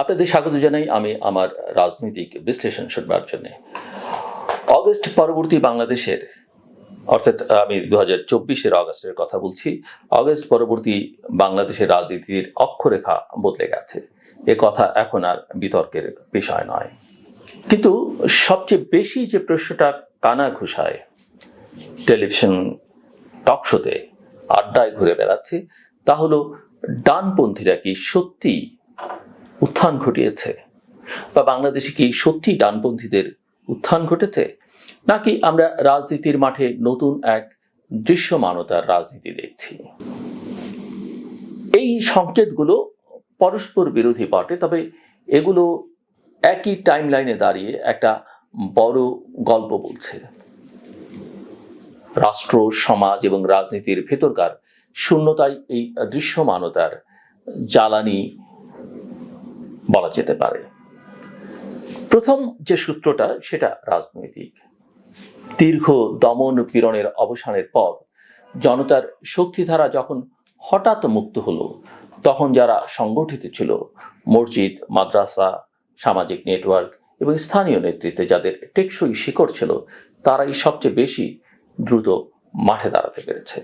আপনাদের স্বাগত জানাই আমি আমার রাজনৈতিক বিশ্লেষণ শুনবার জন্য। অগস্ট পরবর্তী বাংলাদেশের, অর্থাৎ আমি দু হাজার চব্বিশের অগস্টের কথা বলছি, অগস্ট পরবর্তী বাংলাদেশের রাজনীতির অক্ষরেখা বদলে গেছে। এ কথা এখন আর বিতর্কের বিষয় নয়। কিন্তু সবচেয়ে বেশি যে প্রশ্নটা কানা ঘুষায়, টেলিভিশন টক শোতে আড্ডায় ঘুরে বেড়াচ্ছে, তা হলো, ডানপন্থীরা কি সত্যি উত্থান ঘটিয়েছে। বা বাংলাদেশে কি সত্যি ডানপন্থীদের উত্থান ঘটেছে? নাকি আমরা রাজনীতির মাঠে নতুন এক দৃশ্যমানতার রাজনীতি দেখছি? এই সংকেতগুলো পরস্পর বিরোধী বটে, তবে এগুলো একই টাইম লাইনে দাঁড়িয়ে একটা বড় গল্প বলছে। রাষ্ট্র, সমাজ এবং রাজনীতির ভেতরকার শূন্যতাই এই দৃশ্যমানতার জ্বালানি বলা যেতে পারে। প্রথম যে সূত্রটা, সেটা রাজনৈতিক। দীর্ঘ দমন পীড়নের অবসানের পর জনতার শক্তিধারা যখন হঠাৎ মুক্ত হলো, তখন যারা সংগঠিত ছিল, মসজিদ, মাদ্রাসা, সামাজিক নেটওয়ার্ক এবং স্থানীয় নেতৃত্বে যাদের টেকসই শিকড় ছিল, তারাই সবচেয়ে বেশি দ্রুত মাঠে দাঁড়াতে পেরেছে।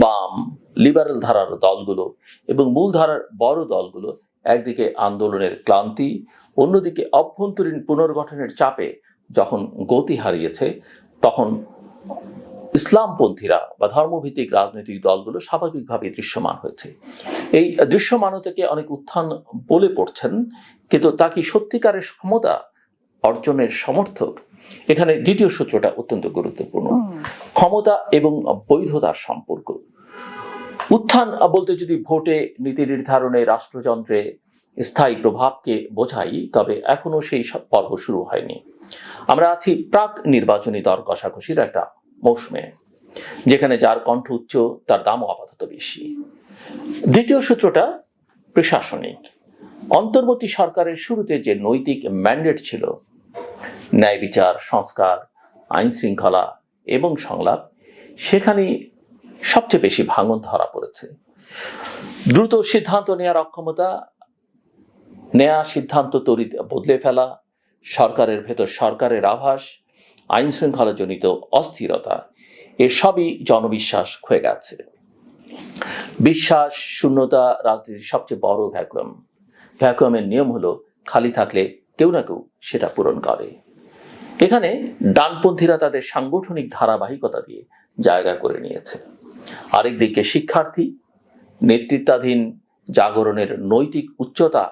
বাম লিবারেল ধারার দলগুলো এবং মূল ধারার বড় দলগুলো একদিকে আন্দোলনের ক্লান্তি অন্যদিকে অভ্যন্তরীণ পুনর্গঠনের চাপে যখন গতি হারিয়েছে তখন ইসলামপন্থীরা বা ধর্মভিত্তিক রাজনৈতিক দলগুলো স্বাভাবিকভাবে দৃশ্যমান হয়েছে। এই দৃশ্যমানতাকে অনেক উত্থান বলে পড়ছেন কিন্তু তা কি সত্যিকারের ক্ষমতা অর্জনের সমর্থক? এখানে দ্বিতীয় সূত্রটা অত্যন্ত গুরুত্বপূর্ণ। ক্ষমতা এবং বৈধতার সম্পর্ক। উত্থান বলতে যদি ভোটে নীতি নির্ধারণে রাষ্ট্রযন্ত্রে স্থায়ী প্রভাবকে বোঝাই, তবে এখনও সেই পর্ব শুরু হয়নি। আমরা আছি প্রাক নির্বাচনী দর কষাকষির একটা মৌসুমে, যেখানে যার কণ্ঠ উচ্চ, তার দামও আপাতত বেশি। দ্বিতীয় সূত্রটা প্রশাসনিক। অন্তর্বর্তী সরকারের শুরুতে যে নৈতিক ম্যান্ডেট ছিল, ন্যায় বিচার, সংস্কার আইন শৃঙ্খলা এবং সংলাপ সেখানে সবচেয়ে বেশি ভাঙন ধরা পড়েছে। দ্রুত সিদ্ধান্ত নেওয়ার অক্ষমতা, নেয়া সিদ্ধান্ত তরিত বদলে ফেলা, সরকারের ভেতর সরকারের আভাস আইন শৃঙ্খলা জনিত অস্থিরতা, এসবই জনবিশ্বাস হয়ে গেছে। বিশ্বাস, শূন্যতা রাজনীতির সবচেয়ে বড় ভ্যাকুয়াম। ভ্যাকুয়ামের নিয়ম হলো খালি থাকলে কেউ না কেউ সেটা পূরণ করে। এখানে ডানপন্থীরা তাদের সাংগঠনিক ধারাবাহিকতা দিয়ে জায়গা করে নিয়েছে। আরেকদিকে শিক্ষার্থী নেতৃত্বাধীন জাগরণের নৈতিক উচ্চতা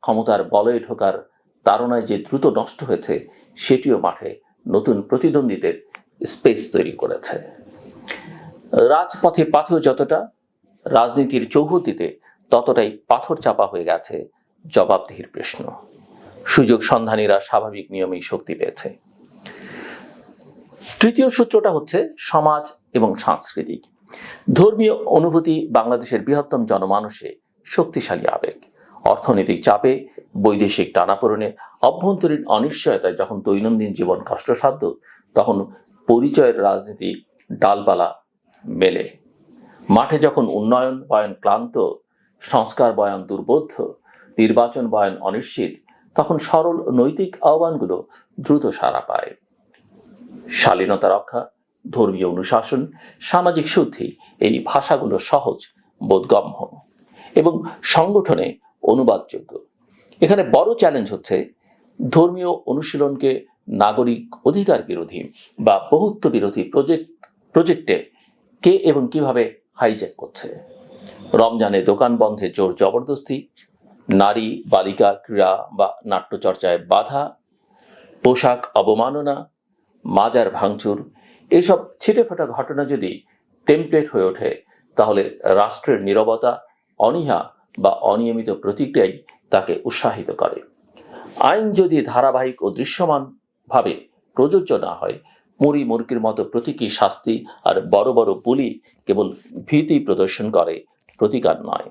ক্ষমতার বলয়ে ঢোকার তাড়নায় যে দ্রুত নষ্ট হয়েছে, সেটিও মাঠে নতুন প্রতিদ্বন্দ্বীদের স্পেস তৈরি করেছে। রাজপথে পাথেও যতটা, রাজনীতির চৌহদিতে ততটাই পাথর চাপা হয়ে গেছে জবাবদিহির প্রশ্ন। সুযোগ সন্ধানীরা স্বাভাবিক নিয়মেই শক্তি পেয়েছে। তৃতীয় সূত্রটা হচ্ছে সমাজ এবং সাংস্কৃতিক। ধর্মীয় অনুভূতি বাংলাদেশের বৃহত্তম জনমানুষে শক্তিশালী আবেগ। অর্থনৈতিক চাপে, বৈদেশিক টানাপোড়েনে, অভ্যন্তরীণ অনিশ্চয়তায় যখন দৈনন্দিন জীবন কষ্টসাধ্য, তখন পরিচয়ের রাজনীতি ডালপালা মেলে। মাঠে যখন উন্নয়ন বয়ন ক্লান্ত, সংস্কার বয়ান দুর্বোধ্য, নির্বাচন বয়ান অনিশ্চিত, তখন সরল নৈতিক আহ্বানগুলো দ্রুত সাড়া পায়। শালীনতা রক্ষা ধর্মীয় অনুশাসন, সামাজিক শুদ্ধি, এই ভাষাগুলো সহজ, বোধগম্য এবং সংগঠনে অনুবাদযোগ্য। এখানে বড় চ্যালেঞ্জ হচ্ছে ধর্মীয় অনুশীলনকে নাগরিক অধিকার বিরোধী বা বহুত্ব বিরোধী প্রজেক্ট প্রজেক্টে কে এবং কীভাবে হাইজ্যাক করছে। রমজানে দোকান বন্ধে জোর জবরদস্তি, নারী, বালিকা, ক্রীড়া বা নাট্যচর্চায় বাধা, পোশাক অবমাননা, মাজার ভাঙচুর এসব ছিটেফাটা ঘটনা যদি টেমপ্লেট হয়ে ওঠে, তাহলে রাষ্ট্রের নীরবতা, অনীহা বা অনিয়মিত প্রতিক্রিয়াই তাকে উৎসাহিত করে। আইন যদি ধারাবাহিক ও দৃশ্যমানভাবে প্রযোজ্য না হয়, মুড়ি মুরগির মতো প্রতীকী শাস্তি আর বড় বড় বুলি কেবল ভীতি প্রদর্শন করে, প্রতিকার নয়।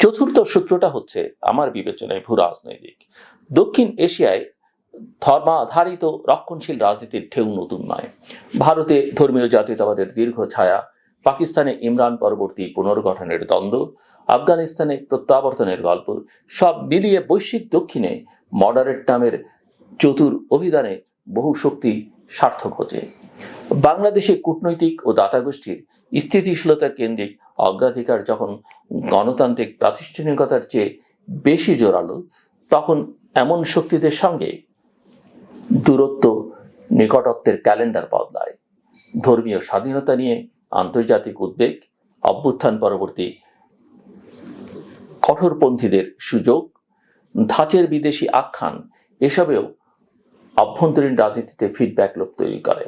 চতুর্থ সূত্রটা হচ্ছে আমার বিবেচনায় ভূ রাজনৈতিক। দক্ষিণ এশিয়ায় ধর্মাধারিত রক্ষণশীল রাজনীতির ঢেউ নতুন নয়। ভারতে ধর্মীয় জাতীয়তাবাদের দীর্ঘ ছায়া, পাকিস্তানে ইমরান পরবর্তী পুনর্গঠনের দ্বন্দ্ব, আফগানিস্তানে প্রত্যাবর্তনের গল্প, সব মিলিয়ে বৈশ্বিক দক্ষিণে মডারেট নামের চতুর অভিধানে বহু শক্তি সার্থক হচ্ছে। বাংলাদেশে কূটনৈতিক ও দাতা গোষ্ঠীর স্থিতিশীলতা কেন্দ্রিক অগ্রাধিকার যখন গণতান্ত্রিক প্রাতিষ্ঠানিকতার চেয়ে বেশি জোরালো, তখন এমন শক্তিদের সঙ্গে দূরত্ব, নিকটত্বের ক্যালেন্ডার বদলায়। ধর্মীয় স্বাধীনতা নিয়ে আন্তর্জাতিক উদ্বেগ, অভ্যুত্থান পরবর্তী কঠোরপন্থীদের সুযোগ, ধাঁচের বিদেশি আখ্যান, এসবেও আভ্যন্তরীণ রাজনীতিতে ফিডব্যাক লোক তৈরি করে।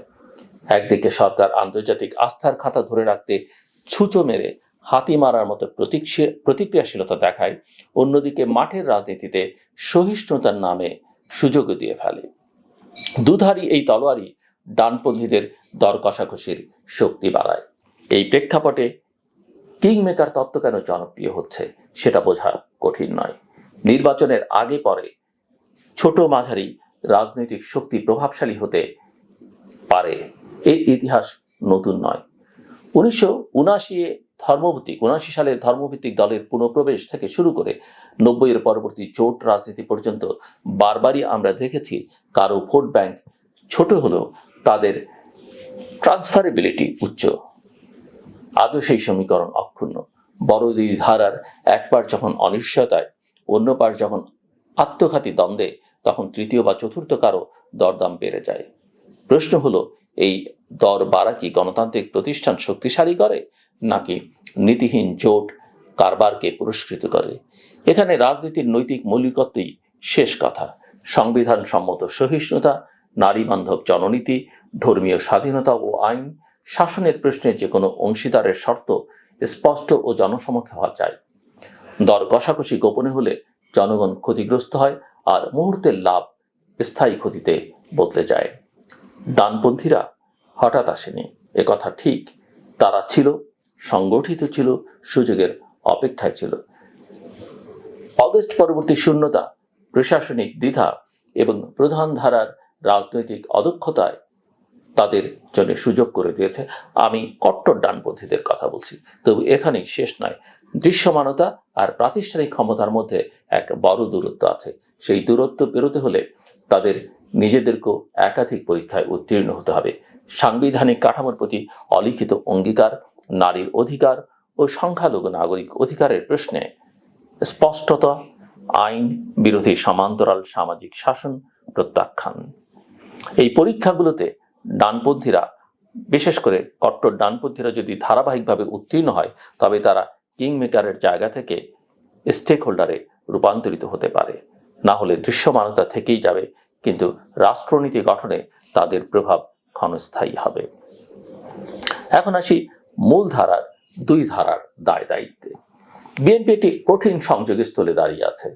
একদিকে সরকার আন্তর্জাতিক আস্থার খাতা ধরে রাখতে ছুঁচো মেরে হাতি মারার মতো প্রতিক্রিয়া- প্রতিক্রিয়াশীলতা দেখায়, অন্যদিকে মাঠের রাজনীতিতে সহিষ্ণুতার নামে সুযোগ দিয়ে ফেলে। দুধারী এই তলোয়ারই ডানপন্থীদের দর কষাকষির শক্তি বাড়ায়। এই প্রেক্ষাপটে কিংমেকার তত্ত্ব কেন জনপ্রিয় হচ্ছে সেটা বোঝা কঠিন নয়। নির্বাচনের আগে পরে ছোট মাঝারি রাজনৈতিক শক্তি প্রভাবশালী হতে পারে। এই ইতিহাস নতুন নয়। উনিশশো উনাশি ধর্মভিত্তিক উনাশি সালের ধর্মভিত্তিক দলের পুনঃপ্রবেশ থেকে শুরু করে নব্বইয়ের পরবর্তী জোট রাজনীতি পর্যন্ত বারবারই আমরা দেখেছি কারও ভোট ব্যাংক ছোট হলেও তাদের ট্রান্সফারেবিলিটি উচ্চ। আজও সেই সমীকরণ অক্ষুণ্ণ। বড় দুই ধারার এক পার যখন অনিশ্চয়তায়, অন্য পার যখন আত্মঘাতী দ্বন্দ্বে, তখন তৃতীয় বা চতুর্থ কারও দরদাম বেড়ে যায়। প্রশ্ন হলো, এই দর বাড়া কি গণতান্ত্রিক প্রতিষ্ঠান শক্তিশালী করে? নাকি নীতিহীন জোট কারবারকে পুরস্কৃত করে? এখানে রাজনীতির নৈতিক মৌলিকত্বই শেষ কথা। সংবিধান সম্মত সহিষ্ণুতা নারী বান্ধব জননীতি, ধর্মীয় স্বাধীনতা ও আইন, শাসনের প্রশ্নে যে কোনো অংশীদারের শর্ত স্পষ্ট ও জনসমক্ষে হওয়া চাই। দর কষাকষি গোপনে হলে জনগণ ক্ষতিগ্রস্ত হয় আর মুহূর্তের লাভ স্থায়ী ক্ষতিতে বদলে যায়। ডানপন্থীরা হঠাৎ আসেনি। কথা ঠিক, তারা ছিল সংগঠিত ছিল, সুযোগের অপেক্ষায় ছিল। অগস্ট পরবর্তী শূন্যতা, প্রশাসনিক দ্বিধা এবং প্রধান ধারার রাজনৈতিক অদক্ষতায় তাদের জন্য সুযোগ করে দিয়েছে। আমি কট্টর ডানপন্থীদের কথা বলছি। তবু এখানেই শেষ নয়। দৃশ্যমানতা আর প্রাতিষ্ঠানিক ক্ষমতার মধ্যে এক বড় দূরত্ব আছে। সেই দূরত্ব পেরোতে হলে তাদের নিজেদেরকেও একাধিক পরীক্ষায় উত্তীর্ণ হতে হবে। সাংবিধানিক কাঠামোর প্রতি অলিখিত অঙ্গীকার নারীর অধিকার ও সংখ্যালঘু নাগরিক অধিকারের প্রশ্নে স্পষ্টতা, আইন, বিরোধী সমান্তরাল সামাজিক শাসন প্রত্যাখ্যান। এই পরীক্ষাগুলোতে ডানপন্থীরা, বিশেষ করে কট্টর ডানপন্থীরা যদি ধারাবাহিকভাবে উত্তীর্ণ হয়, তবে তারা কিংমেকারের জায়গা থেকে স্টেক হোল্ডারে রূপান্তরিত হতে পারে। না হলে দৃশ্যমানতা থেকেই যাবে, কিন্তু রাষ্ট্রনীতি গঠনে তাদের প্রভাব ক্ষণস্থায়ী হবে। এখন আসি মূল ধারার দুই ধারার দায় দায়িত্বে। বিএনপি একটি কঠিন সংযোগের স্থলে দাঁড়িয়ে আছে।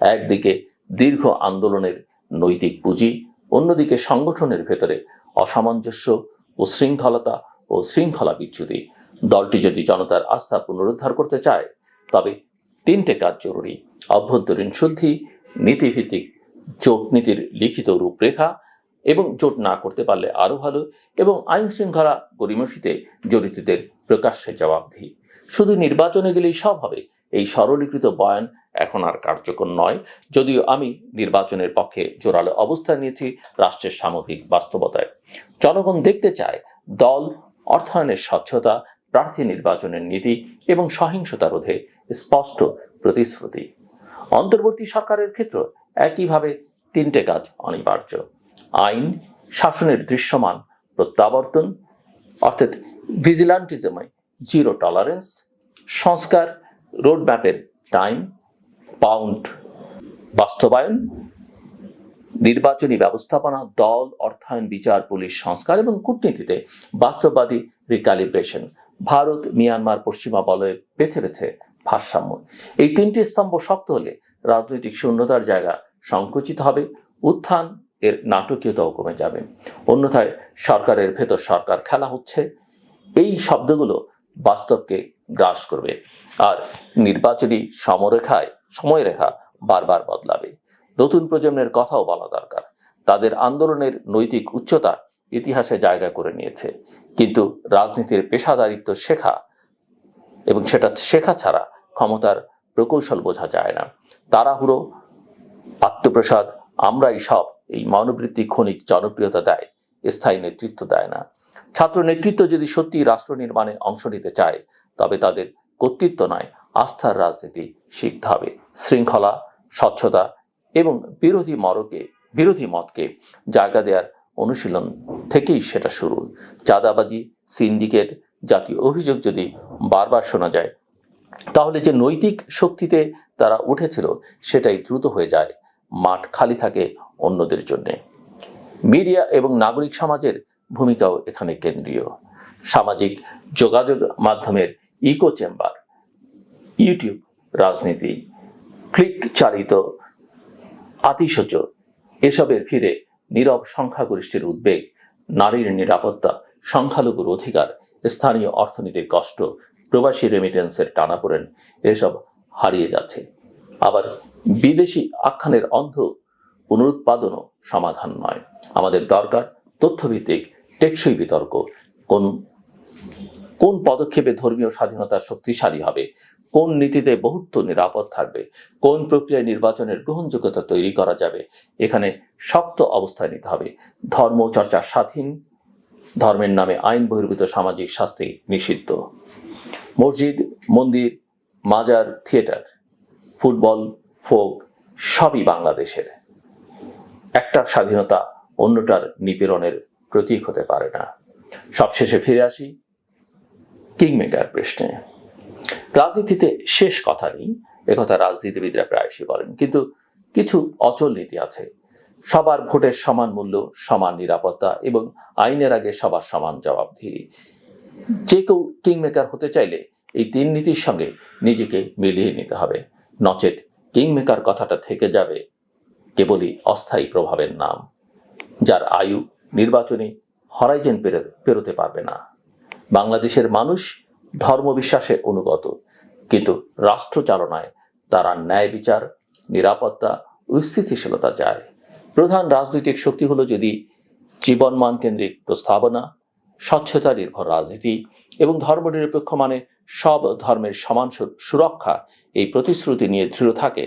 একদিকে দীর্ঘ আন্দোলনের নৈতিক পুঁজি, অন্যদিকে সংগঠনের ভেতরে অসামঞ্জস্য ও শৃঙ্খলতা ও শৃঙ্খলা বিচ্যুতি। দলটি যদি জনতার আস্থা পুনরুদ্ধার করতে চায়, তবে তিনটে কাজ জরুরি। অভ্যন্তরীণ শুদ্ধি, নীতিভিত্তিক জোট নীতির লিখিত রূপরেখা এবং জোট না করতে পারলে আরও ভালো এবং আইন শৃঙ্খলা গরিমসিতে জড়িতদের প্রকাশ্যে জবাবদিহি। শুধু নির্বাচনে গেলেই সব হবে, এই সরলীকৃত বয়ান এখন আর কার্যকর নয়। যদিও আমি নির্বাচনের পক্ষে জোরালো অবস্থান নিয়েছি রাষ্ট্রের সামগ্রিক বাস্তবতায়। জনগণ দেখতে চায় দল, অর্থায়নের স্বচ্ছতা, প্রার্থী নির্বাচনের নীতি এবং সহিংসতা রোধে স্পষ্ট প্রতিশ্রুতি। অন্তর্বর্তী সরকারের ক্ষেত্র একইভাবে তিনটে কাজ অনিবার্য। আইন শাসনের দৃশ্যমান প্রত্যাবর্তন, অর্থাৎ ভিজিলান্টিজমে জিরো টলারেন্স সংস্কার রোডম্যাপের টাইম পাউন্ড বাস্তবায়ন, নির্বাচনী ব্যবস্থাপনা, দল, অর্থায়ন, বিচার, পুলিশ, সংস্কার এবং কূটনীতিতে বাস্তববাদী রিক্যালিব্রেশন ভারত, মিয়ানমার, পশ্চিমা বলয়ে বেছে বেছে ভারসাম্য। এই তিনটি স্তম্ভ শক্ত হলে রাজনৈতিক শূন্যতার জায়গা সংকুচিত হবে। উত্থান এর নাটকীয়তাও কমে যাবে। অন্যথায় সরকারের ভেতর সরকার খেলা হচ্ছে। এই শব্দগুলো বাস্তবকে গ্রাস করবে আর নির্বাচনী সমরেখায় সময়রেখা বারবার বদলাবে। নতুন প্রজন্মের কথাও বলা দরকার। তাদের আন্দোলনের নৈতিক উচ্চতা ইতিহাসে জায়গা করে নিয়েছে। কিন্তু রাজনীতির পেশাদারিত্ব শেখা এবং সেটা শেখা ছাড়া ক্ষমতার প্রকৌশল বোঝা যায় না। তাড়াহুড়ো, আত্মপ্রসাদ, আমরাই সব এই মনোবৃত্তি ক্ষণিক জনপ্রিয়তা দেয়, স্থায়ী নেতৃত্ব দেয় না। ছাত্র নেতৃত্ব যদি সত্যি রাষ্ট্র নির্মাণে অংশ নিতে চায়, তবে তাদের কর্তৃত্ব নয়, আস্থার রাজনীতি শিখতে হবে। শৃঙ্খলা, স্বচ্ছতা এবং বিরোধী মরকে বিরোধী মতকে জায়গা দেওয়ার অনুশীলন থেকেই সেটা শুরু। চাঁদাবাজি, সিন্ডিকেট জাতীয় অভিযোগ যদি বারবার শোনা যায়, তাহলে যে নৈতিক শক্তিতে তারা উঠেছিল সেটাই দ্রুত হয়ে যায়। মাঠ খালি থাকে অন্যদের জন্য। মিডিয়া এবং নাগরিক সমাজের ভূমিকাও এখানে কেন্দ্রীয়। সামাজিক যোগাযোগ মাধ্যমের ইকো চেম্বার, ইউটিউব রাজনীতি ক্লিক চালিত আতিশয্য, এসবের ফিরে নীরব সংখ্যাগরিষ্ঠের উদ্বেগ, নারীর নিরাপত্তা সংখ্যালঘুর অধিকার, স্থানীয় অর্থনীতির কষ্ট, প্রবাসী রেমিটেন্সের টানাপোড়েন, এসব হারিয়ে যাচ্ছে। আবার বিদেশি আখ্যানের অন্ধ পুনরুৎপাদনও সমাধান নয়। আমাদের দরকার তথ্যভিত্তিক, টেকসই বিতর্ক। কোন কোন পদক্ষেপে ধর্মীয় স্বাধীনতা শক্তিশালী হবে? কোন নীতিতে বহুত্ব নিরাপদ থাকবে? কোন প্রক্রিয়ায় নির্বাচনের গ্রহণযোগ্যতা তৈরি করা যাবে? এখানে শক্ত অবস্থায় নিতে হবে। ধর্ম চর্চা স্বাধীন, ধর্মের নামে আইন বহির্ভূত সামাজিক শাস্তি নিষিদ্ধ। মসজিদ, মন্দির, মাজার, থিয়েটার, ফুটবল, ফোক, সবই বাংলাদেশের। একটার স্বাধীনতা অন্যটার নিপীড়নের প্রতীক হতে পারে না। সবশেষে ফিরে আসি কিংমেকার প্রশ্নে। রাজনীতিতে শেষ কথা নেই, একথা রাজনীতিবিদরা প্রায়শই বলেন, কিন্তু কিছু অচল নীতি আছে। সবার ভোটের সমান মূল্য, সমান নিরাপত্তা এবং আইনের আগে সবার সমান জবাবদিহি। যে কেউ কিংমেকার হতে চাইলে এই তিন নীতির সঙ্গে নিজেকে মিলিয়ে নিতে হবে। নচেত কিংমেকার কথাটা থেকে যাবে কেবলই অস্থায়ী প্রভাবের নাম, যার আয়ু নির্বাচনী হরাইজেন পেরোতে পারবে না। বাংলাদেশের মানুষ ধর্মবিশ্বাসে অনুগত, কিন্তু রাষ্ট্র চালনায় তারা ন্যায় বিচার, নিরাপত্তা ও স্থিতিশীলতা চায়। প্রধান রাজনৈতিক শক্তি হলো যদি জীবনমান কেন্দ্রিক প্রস্তাবনা, স্বচ্ছতা নির্ভর রাজনীতি এবং ধর্মনিরপেক্ষ মানে সব ধর্মের সমান সুরক্ষা এই প্রতিশ্রুতি নিয়ে দৃঢ় থাকে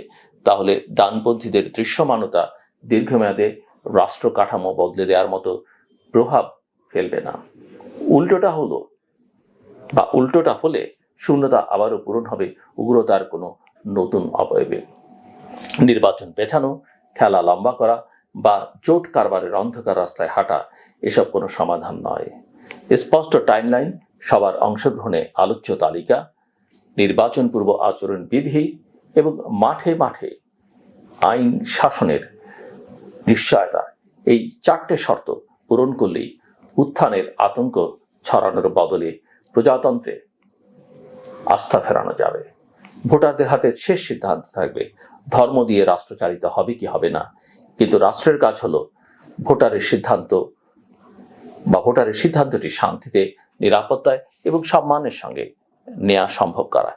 তাহলে ডানপন্থীদের দৃশ্যমানতা দীর্ঘমেয়াদে রাষ্ট্র কাঠামো বদলে দেওয়ার মতো প্রভাব ফেলবে না। উল্টোটা হলো, বা উল্টোটা হলে শূন্যতা আবারও পূরণ হবে, উগ্রতার কোনো নতুন অবয়বে। নির্বাচন পেছানো, খেলা লম্বা করা, বা জোট কারবারের অন্ধকার রাস্তায় হাঁটা, এসব কোনো সমাধান নয়। স্পষ্ট টাইমলাইন, সবার অংশগ্রহণে আলোচ্য তালিকা, নির্বাচন পূর্ব আচরণ বিধি এবং মাঠে মাঠে আইন শাসনের নিশ্চয়তা। এই চারটে শর্ত পূরণ করলেই উত্থানের আতঙ্ক ছড়ানোর বদলে প্রজাতন্ত্রে আস্থা ফেরানো যাবে। ভোটারদের হাতে শেষ সিদ্ধান্ত থাকবে, ধর্ম দিয়ে রাষ্ট্র চালিত হবে কি হবে না। কিন্তু রাষ্ট্রের কাজ হলো ভোটারের সিদ্ধান্ত বা ভোটারের সিদ্ধান্তটি শান্তিতে, নিরাপত্তায় এবং সম্মানের সঙ্গে নেওয়া সম্ভব করা।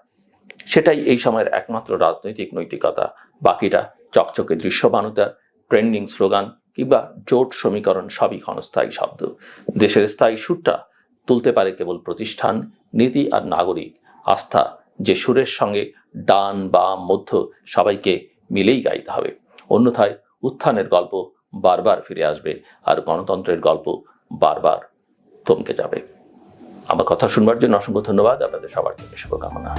সেটাই এই সময়ের একমাত্র রাজনৈতিক নৈতিকতা। বাকিটা চকচকে দৃশ্যমানতা ট্রেন্ডিং স্লোগান কিংবা জোট সমীকরণ সবই ক্ষণস্থায়ী শব্দ। দেশের স্থায়ী সুরটা তুলতে পারে কেবল প্রতিষ্ঠান, নীতি আর নাগরিক। আস্থা যে সুরের সঙ্গে ডান বাম মধ্য সবাইকে মিলেই গাইতে হবে। অন্যথায় উত্থানের গল্প বারবার ফিরে আসবে আর গণতন্ত্রের গল্প বারবার থমকে যাবে। আমার কথা শুনবার জন্য অসংখ্য ধন্যবাদ। আপনাদের সবার জন্য শুভকামনা।